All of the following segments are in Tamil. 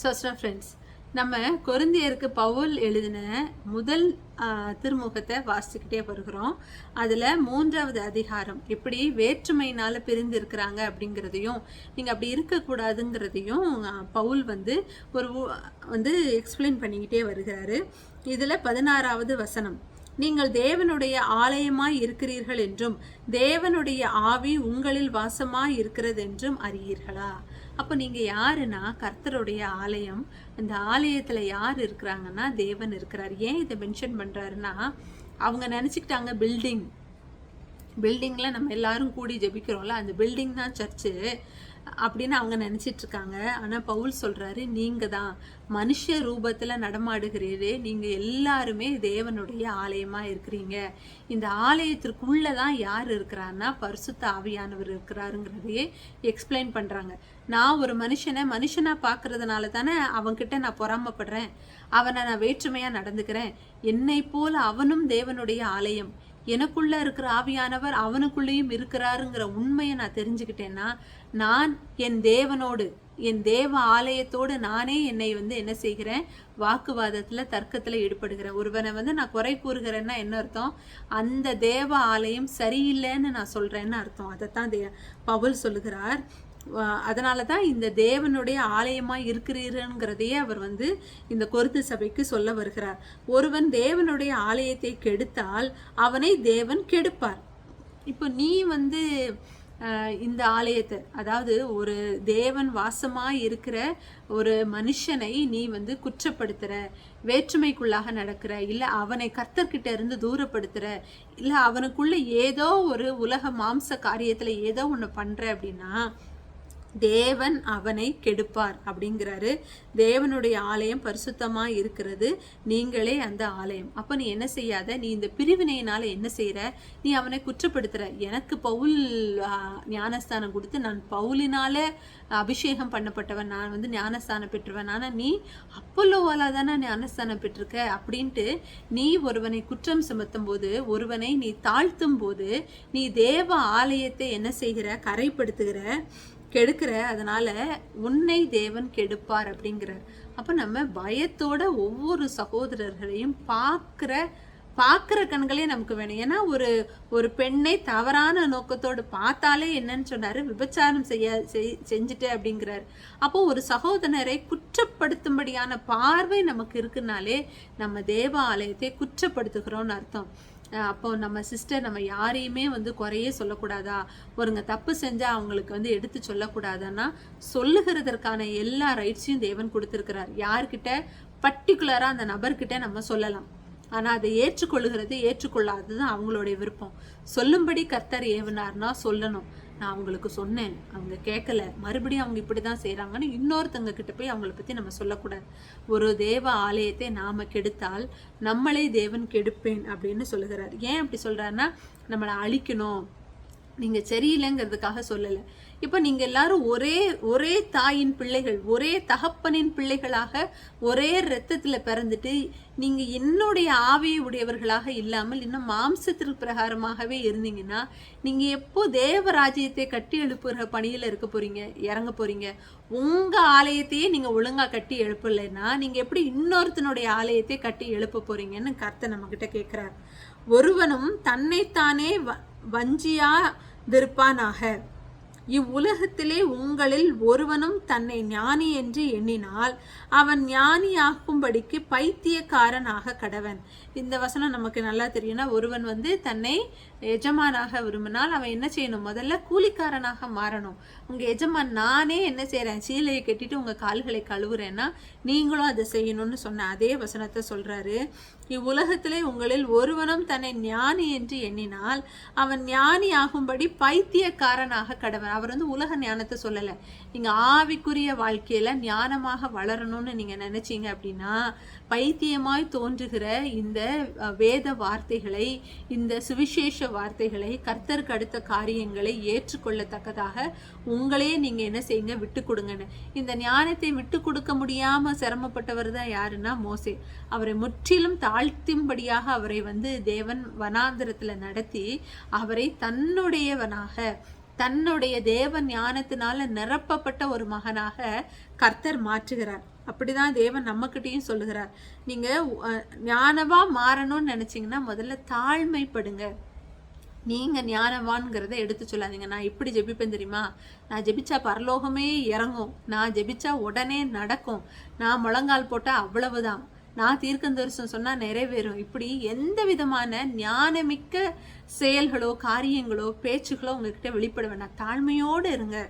சோஸ்டா ஃப்ரெண்ட்ஸ் நம்ம கொருந்தியருக்கு பவுல் எழுதின முதல் திருமுகத்தை வாசிச்சுக்கிட்டே வருகிறோம். அதில் மூன்றாவது அதிகாரம் எப்படி வேற்றுமையினால் பிரிந்து இருக்கிறாங்க அப்படிங்கிறதையும் நீங்கள் அப்படி இருக்கக்கூடாதுங்கிறதையும் பவுல் வந்து ஒரு வந்து எக்ஸ்பிளைன் பண்ணிக்கிட்டே வருகிறாரு. இதில் பதினாறாவது வசனம் நீங்கள் தேவனுடைய ஆலயமாய் இருக்கிறீர்கள் என்றும் தேவனுடைய ஆவி உங்களில் வாசமாய் இருக்கிறது என்றும் அறியீர்களா? அப்போ நீங்க யாருன்னா? கர்த்தருடைய ஆலயம். அந்த ஆலயத்துல யார் இருக்கிறாங்கன்னா? தேவன் இருக்கிறார். ஏன் இதை மென்ஷன் பண்றாருன்னா அவங்க நினைச்சுக்கிட்டாங்க பில்டிங் பில்டிங்கில் நம்ம எல்லாரும் கூடி ஜெபிக்கிறோம்ல அந்த பில்டிங் தான் சர்ச்சு அப்படின்னு அவங்க நினச்சிட்டு இருக்காங்க ஆனால் பவுல் சொல்கிறாரு நீங்கள் தான் மனுஷ ரூபத்தில் நடமாடுகிறீரே. நீங்கள் எல்லாருமே தேவனுடைய ஆலயமாக இருக்கிறீங்க. இந்த ஆலயத்திற்குள்ளே தான் யார் இருக்கிறான்னா பரிசுத்த ஆவியானவர் இருக்கிறாருங்கிறதையே எக்ஸ்பிளைன் பண்ணுறாங்க நான் ஒரு மனுஷனை மனுஷனாக பார்க்கறதுனால தானே அவன்கிட்ட நான் பொறாமப்படுறேன். அவனை நான் வேற்றுமையாக நடந்துக்கிறேன். என்னை போல அவனும் தேவனுடைய ஆலயம். எனக்குள்ளே இருக்கிற ஆவியானவர் அவனுக்குள்ளேயும் இருக்கிறாருங்கிற உண்மையை நான் தெரிஞ்சுக்கிட்டேன்னா நான் என் தேவனோடு என் தேவ ஆலயத்தோடு நானே என்னை வந்து என்ன செய்கிறேன்? வாக்குவாதத்தில் தர்க்கத்தில் ஈடுபடுகிறேன். ஒருவனை வந்து நான் குறை கூறுகிறேன்னா என்ன அர்த்தம்? அந்த தேவ ஆலயம் சரியில்லைன்னு நான் சொல்கிறேன்னு அர்த்தம். அதைத்தான் தே பவுல் சொல்லுகிறார். அதனால தான் இந்த தேவனுடைய ஆலயமாக இருக்கிறீருங்கிறதையே அவர் வந்து இந்த கொருத்து சபைக்கு சொல்ல வருகிறார். ஒருவன் தேவனுடைய ஆலயத்தை கெடுத்தால் அவனை தேவன் கெடுப்பார். இப்போ நீ வந்து இந்த ஆலயத்தை அதாவது ஒரு தேவன் வாசமாக இருக்கிற ஒரு மனுஷனை நீ வந்து குற்றப்படுத்துற வேற்றுமைக்குள்ளாக நடக்கிற இல்லை அவனை கர்த்தர்கிட்ட இருந்து தூரப்படுத்துகிற இல்லை அவனுக்குள்ள ஏதோ ஒரு உலக மாம்ச காரியத்தில் ஏதோ ஒன்று பண்ணுற அப்படின்னா தேவன் அவனை கெடுப்பார் அப்படிங்கிறாரு. தேவனுடைய ஆலயம் பரிசுத்தமாக இருக்கிறது. நீங்களே அந்த ஆலயம். அப்போ நீ என்ன செய்யாத? நீ இந்த பிரிவினையினால் என்ன செய்கிற நீ அவனை குற்றப்படுத்துகிற எனக்கு பவுல் ஞானஸ்தானம் கொடுத்து நான் பவுலினால் அபிஷேகம் பண்ணப்பட்டவன். நான் வந்து ஞானஸ்தானம் பெற்றுவன். ஆனால் நீ அப்பல்லோவால் தானே ஞானஸ்தானம் பெற்றிருக்க? அப்படின்ட்டு நீ ஒருவனை குற்றம் சுமத்தும் போது ஒருவனை நீ தாழ்த்தும் போது நீ தேவ ஆலயத்தை என்ன செய்கிற? கரைப்படுத்துகிற. கெடுக்கிற அதனால உன்னை தேவன் கெடுப்பார் அப்படிங்கிறார். அப்போ நம்ம பயத்தோட ஒவ்வொரு சகோதரர்களையும் பார்க்குற பார்க்குற கண்களே நமக்கு வேணும். ஏன்னா ஒரு ஒரு பெண்ணை தவறான நோக்கத்தோடு பார்த்தாலே என்னன்னு சொன்னார் விபச்சாரம் செய்ய செய்- செஞ்சுட்டு அப்படிங்கிறார். அப்போ ஒரு சகோதரரை குற்றப்படுத்தும்படியான பார்வை நமக்கு இருக்குனாலே நம்ம தேவாலயத்தை குற்றப்படுத்துகிறோம்னு அர்த்தம். அப்போ நம்ம சிஸ்டர் நம்ம யாரையுமே வந்து குறையே சொல்லக்கூடாதா? ஒருங்க தப்பு செஞ்சால் அவங்களுக்கு வந்து எடுத்து சொல்லக்கூடாதான்னா சொல்லுகிறதற்கான எல்லா ரைட்ஸையும் தேவன் கொடுத்துருக்கிறார். யார்கிட்ட? பர்டிகுலராக அந்த நபர்கிட்ட நம்ம சொல்லலாம். ஆனால் அதை ஏற்றுக்கொள்ளுகிறது ஏற்றுக்கொள்ளாதது அவங்களுடைய விருப்பம். சொல்லும்படி கர்த்தர் ஏவினார்னா சொல்லணும். நான் அவங்களுக்கு சொன்னேன். அவங்க கேட்கல மறுபடியும் அவங்க இப்படிதான் செய்கிறாங்கன்னு இன்னொருத்தங்க கிட்ட போய் அவங்கள பத்தி நம்ம சொல்லக்கூடாது. ஒரு தேவ ஆலயத்தை நாம கெடுத்தால் நம்மளே தேவன் கெடுப்பேன் அப்படின்னு சொல்லுகிறார். ஏன் அப்படி சொல்றாருன்னா நம்மளை அழிக்கணும். நீங்கள் சரியில்லைங்கிறதுக்காக சொல்லலை. இப்போ நீங்கள் எல்லாரும் ஒரே ஒரே தாயின் பிள்ளைகள் ஒரே தகப்பனின் பிள்ளைகளாக ஒரே இரத்தத்தில் பிறந்துட்டு நீங்கள் என்னுடைய ஆவியை உடையவர்களாக இல்லாமல் இன்னும் மாம்சத்திற்கு பிரகாரமாகவே இருந்தீங்கன்னா நீங்கள் எப்போ தேவராஜ்யத்தை கட்டி எழுப்புகிற பணியில் இருக்க போகிறீங்க இறங்க போகிறீங்க உங்கள் ஆலயத்தையே நீங்கள் ஒழுங்காக கட்டி எழுப்பலைன்னா நீங்கள் எப்படி இன்னொருத்தனுடைய ஆலயத்தை கட்டி எழுப்ப போகிறீங்கன்னு கர்த்தர் நம்மக்கிட்ட கேட்குறார் ஒருவனும் தன்னைத்தானே வ- வஞ்சியாக வஞ்சியாதிருப்பானாக இவ்வுலகத்திலே உங்களில் ஒருவனும் தன்னை ஞானி என்று எண்ணினால் அவன் ஞானியாக்கும்படிக்கு பைத்தியக்காரனாக கடவன். இந்த வசனம் நமக்கு நல்லா தெரியும்னா ஒருவன் வந்து தன்னை எஜமானாக விரும்பினால் அவன் என்ன செய்யணும்? முதல்ல கூலிக்காரனாக மாறணும். உங்கள் எஜமான் நானே என்ன செய்கிறேன் சீலையை கட்டிட்டு உங்கள் கால்களை கழுவுறேன்னா நீங்களும் அதை செய்யணும்னு சொன்ன அதே வசனத்தை சொல்கிறாரு இவ்வுலகத்திலே உங்களில் ஒருவனும் தன்னை ஞானி என்று எண்ணினால் அவன் ஞானி ஆகும்படி பைத்தியக்காரனாக கடவன் அவர் வந்து உலக ஞானத்தை சொல்லலை. நீங்கள் ஆவிக்குரிய வாழ்க்கையில் ஞானமாக வளரணும்னு நீங்கள் நினச்சிங்க அப்படின்னா பைத்தியமாய் தோன்றுகிற இந்த வேத வார்த்தைகளை இந்த சுவிசேஷ வார்த்தைகளை கர்த்தருக்கு அடுத்த காரியங்களை ஏற்றுக்கொள்ளத்தக்கதாக உங்களே நீங்க என்ன செய்யுங்க விட்டு கொடுங்கன்னு. இந்த ஞானத்தை விட்டு கொடுக்க முடியாம சிரமப்பட்டவர் தான் யாருன்னா மோசே. அவரை முற்றிலும் தாழ்த்தும்படியாக அவரை வந்து தேவன் வனாந்திரத்துல நடத்தி அவரை தன்னுடையவனாக தன்னுடைய தேவ ஞானத்தினால நிரப்பப்பட்ட ஒரு மகனாக கர்த்தர் மாற்றுகிறார். அப்படிதான் தேவன் நம்மக்கிட்டேயும் சொல்லுகிறார். நீங்க ஞானவா மாறணும்னு நினைச்சீங்கன்னா முதல்ல தாழ்மைப்படுங்க. நீங்க ஞானவான்ங்கிறத எடுத்து சொல்லாதீங்க. நான் இப்படி ஜெபிப்பேன் தெரியுமா? நான் ஜெபிச்சா பரலோகமே இறங்கும். நான் ஜெபிச்சா உடனே நடக்கும். நான் முழங்கால் போட்டா அவ்வளவுதான். நான் தீர்க்கந்தரிசனம் சொன்னால் நிறைவேறும். இப்படி எந்த விதமான ஞானமிக்க செயல்களோ காரியங்களோ பேச்சுகளோ உங்ககிட்ட வெளிப்பட வேண்டாம் தாழ்மையோடு இருங்க.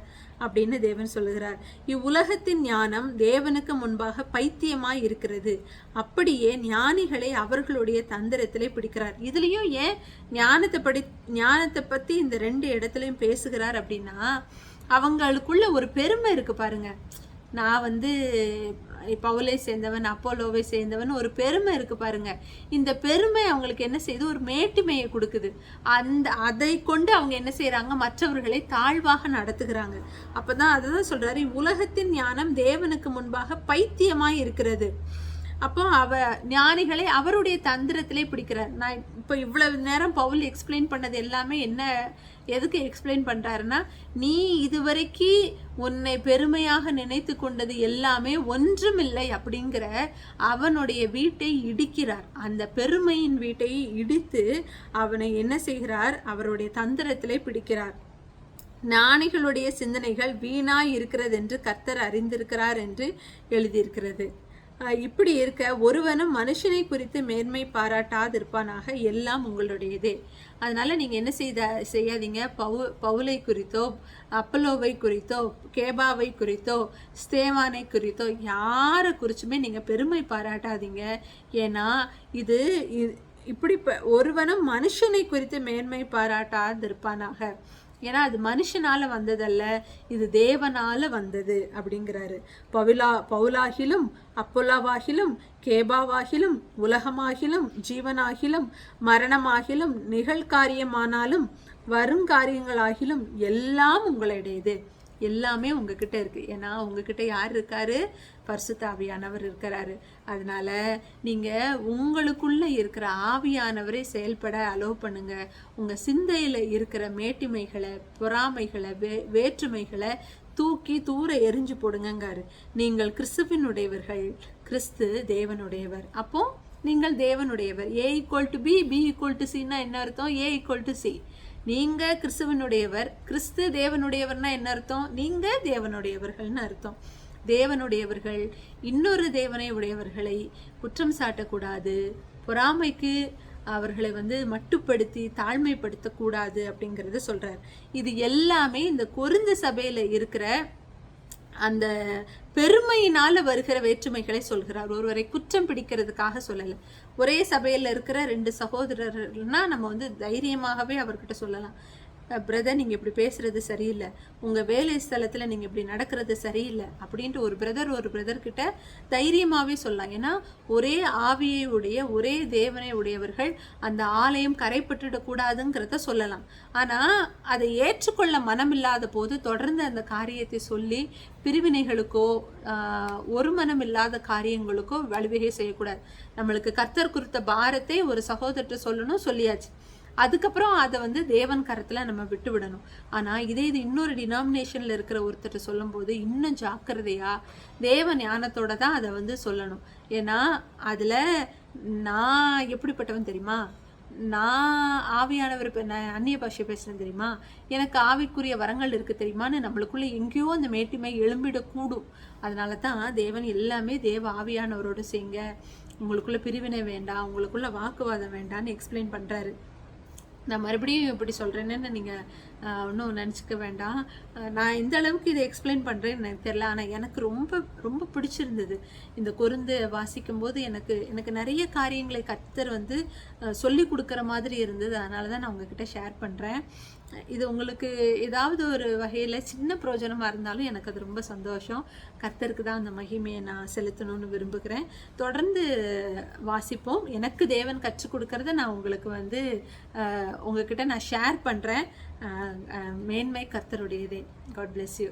அப்படின்னு தேவன் சொல்லுகிறார். இவ்வுலகத்தின் ஞானம் தேவனுக்கு முன்பாக பைத்தியமாய் இருக்கிறது. அப்படியே ஞானிகளை அவர்களுடைய தந்திரத்திலே பிடிக்கிறார். இதுலேயும் ஏன் ஞானத்தை படி ஞானத்தை பற்றி இந்த ரெண்டு இடத்துலையும் பேசுகிறார் அப்படின்னா அவங்களுக்குள்ள ஒரு பெருமை இருக்கு பாருங்க. நான் வந்து பவுலை சேர்ந்தவன் அப்போலோவை சேர்ந்தவன் ஒரு பெருமை இருக்கு பாருங்க. இந்த பெருமை அவங்களுக்கு என்ன செய்யுது ஒரு மேட்டுமையை கொடுக்குது. அந்த அதை கொண்டு அவங்க என்ன செய்கிறாங்க மற்றவர்களை தாழ்வாக நடத்துகிறாங்க. அப்போ தான் அதுதான் சொல்கிறாரு உலகத்தின் ஞானம் தேவனுக்கு முன்பாக பைத்தியமாக இருக்கிறது. அப்போ அவ ஞானிகளை அவருடைய தந்திரத்திலே பிடிக்கிறார். நான் இப்போ இவ்வளவு நேரம் பவுல் எக்ஸ்பிளைன் பண்ணது எல்லாமே என்ன எதுக்கு எக்ஸ்பிளைன் பண்ணுறாருன்னா நீ இதுவரைக்கு உன்னை பெருமையாக நினைத்து கொண்டது எல்லாமே ஒன்றுமில்லை அப்படிங்கிற அவனுடைய வீட்டை இடிக்கிறார். அந்த பெருமையின் வீட்டை இடித்து அவனை என்ன செய்கிறார்? அவருடைய தந்திரத்திலே பிடிக்கிறார். ஞானிகளுடைய சிந்தனைகள் வீணாய் இருக்கிறது என்று கர்த்தர் அறிந்திருக்கிறார் என்று எழுதியிருக்கிறது. இப்படி இருக்க ஒருவனும் மனுஷனை குறித்து மேன்மை பாராட்டாதிருப்பானாக எல்லாம் உங்களுடையதே. அதனால நீங்கள் என்ன செய்த செய்யாதீங்க. பவு பவுலை குறித்தோ அப்பலோவை குறித்தோ கேபாவை குறித்தோ ஸ்தேவானை குறித்தோ யாரை குறிச்சுமே நீங்கள் பெருமை பாராட்டாதீங்க. ஏன்னா இது இ- இப்படி ப- ஒருவனும் மனுஷனை குறித்து மேன்மை பாராட்டாதிருப்பானாக. ஏன்னா அது மனுஷனால வந்ததல்ல இது தேவனால வந்தது அப்படிங்கிறாரு. பவுலா பவுலாகிலும் அப்பொல்லாவாகிலும் கேபாவாகிலும் உலகமாகிலும் ஜீவனாகிலும் மரணமாகிலும் நிகழ்காரியமானாலும் வருங்காரியங்களாகிலும் எல்லாம் உங்களுடையது. எல்லாமே உங்ககிட்ட இருக்கு. ஏன்னா உங்ககிட்ட யார் இருக்காரு? பரிசுத்த ஆவியானவர் இருக்கிறாரு. அதனால நீங்க உங்களுக்குள்ள இருக்கிற ஆவியானவரை செயல்பட அலோவ் பண்ணுங்க. உங்க சிந்தையில இருக்கிற மேட்டிமைகளை பொறாமைகளை வே வேற்றுமைகளை தூக்கி தூர எரிஞ்சு போடுங்கங்காரு. நீங்கள் கிறிஸ்துவினுடையவர்கள் கிறிஸ்து தேவனுடையவர். அப்போ நீங்கள் தேவனுடையவர். A equal to b b equal to சின்னா என்ன அர்த்தம்? ஏ ஈக்குவல் டு சி நீங்க கிறிஸ்துவனுடையவர் கிறிஸ்து தேவனுடையவர்னா என்ன அர்த்தம்? நீங்க தேவனுடையவர்கள்னு அர்த்தம். தேவனுடையவர்கள் இன்னொரு தேவனை உடையவர்களை குற்றம் சாட்டக்கூடாது. பொறாமைக்கு அவர்களை வந்து மட்டுப்படுத்தி தாழ்மைப்படுத்தக்கூடாது அப்படிங்கிறத சொல்றார். இது எல்லாமே இந்த கொருந்து சபையில இருக்கிற அந்த பெருமையினால வருகிற வேற்றுமைகளை சொல்கிறார். ஒருவரை குற்றம் பிடிக்கிறதுக்காக சொல்லலை. ஒரே சபையில் இருக்கிற ரெண்டு சகோதரர்னா நம்ம வந்து தைரியமாகவே அவர்கிட்ட சொல்லலாம். பிரதர் நீங்கள் இப்படி பேசுகிறது சரியில்லை. உங்கள் வேலை ஸ்தலத்தில் நீங்கள் இப்படி நடக்கிறது சரியில்லை அப்படின்ட்டு ஒரு பிரதர் ஒரு பிரதர் கிட்ட சொல்லலாம். ஏன்னா ஒரே ஆவியை உடைய ஒரே தேவனை உடையவர்கள் அந்த ஆலயம் கரைப்பட்டுடக்கூடாதுங்கிறத சொல்லலாம். ஆனால் அதை ஏற்றுக்கொள்ள மனமில்லாத போது தொடர்ந்து அந்த காரியத்தை சொல்லி பிரிவினைகளுக்கோ ஒரு மனம் இல்லாத காரியங்களுக்கோ வழிவகை செய்யக்கூடாது. நம்மளுக்கு கர்த்தர் குறித்த பாரத்தை ஒரு சகோதரர்கிட்ட சொல்லணும் சொல்லியாச்சு. அதுக்கப்புறம் அதை வந்து தேவன் கரத்தில் நம்ம விட்டு விடணும் ஆனால் இதே இது இன்னொரு டினாமினேஷனில் இருக்கிற ஒருத்தர் சொல்லும்போது இன்னும் ஜாக்கிரதையா தேவ ஞானத்தோட தான் அதை வந்து சொல்லணும். ஏன்னா அதில் நான் எப்படிப்பட்டவன் தெரியுமா? நான் ஆவியானவர் இப்போ நான் அந்நிய பாஷை பேசுகிறேன் தெரியுமா? எனக்கு ஆவிக்குரிய வரங்கள் இருக்குது தெரியுமான்னு நம்மளுக்குள்ளே எங்கேயோ அந்த மேட்டிமை எழும்பிடக்கூடும். அதனால தான் தேவன் எல்லாமே தேவ ஆவியானவரோட செய்யுங்க உங்களுக்குள்ளே பிரிவினை வேண்டாம். உங்களுக்குள்ளே வாக்குவாதம் வேண்டான்னு எக்ஸ்பிளைன் பண்ணுறாரு நான் மறுபடியும் இப்படி சொல்கிறேன்னு நீங்கள் ஒன்றும் நினச்சிக்க வேண்டாம். நான் இந்த அளவுக்கு இதை எக்ஸ்பிளைன் பண்ணுறேன்னு எனக்கு தெரியல. ஆனால் எனக்கு ரொம்ப ரொம்ப பிடிச்சிருந்தது. இந்த குருந்து வாசிக்கும் போது எனக்கு எனக்கு நிறைய காரியங்களை கத்தர் வந்து சொல்லி கொடுக்குற மாதிரி இருந்தது. அதனால தான் நான் உங்ககிட்ட ஷேர் பண்ணுறேன் இது உங்களுக்கு ஏதாவது ஒரு வகையில் சின்ன பிரயோஜனமாக இருந்தாலும் எனக்கு அது ரொம்ப சந்தோஷம். கர்த்தருக்கு தான் அந்த மகிமையை நான் செலுத்தணும்னு விரும்புகிறேன். தொடர்ந்து வாசிப்போம். எனக்கு தேவன் கற்றுக் கொடுக்கறத நான் உங்களுக்கு வந்து உங்ககிட்ட நான் ஷேர் பண்ணுறேன் மேன்மை கர்த்தருடையதே. God bless you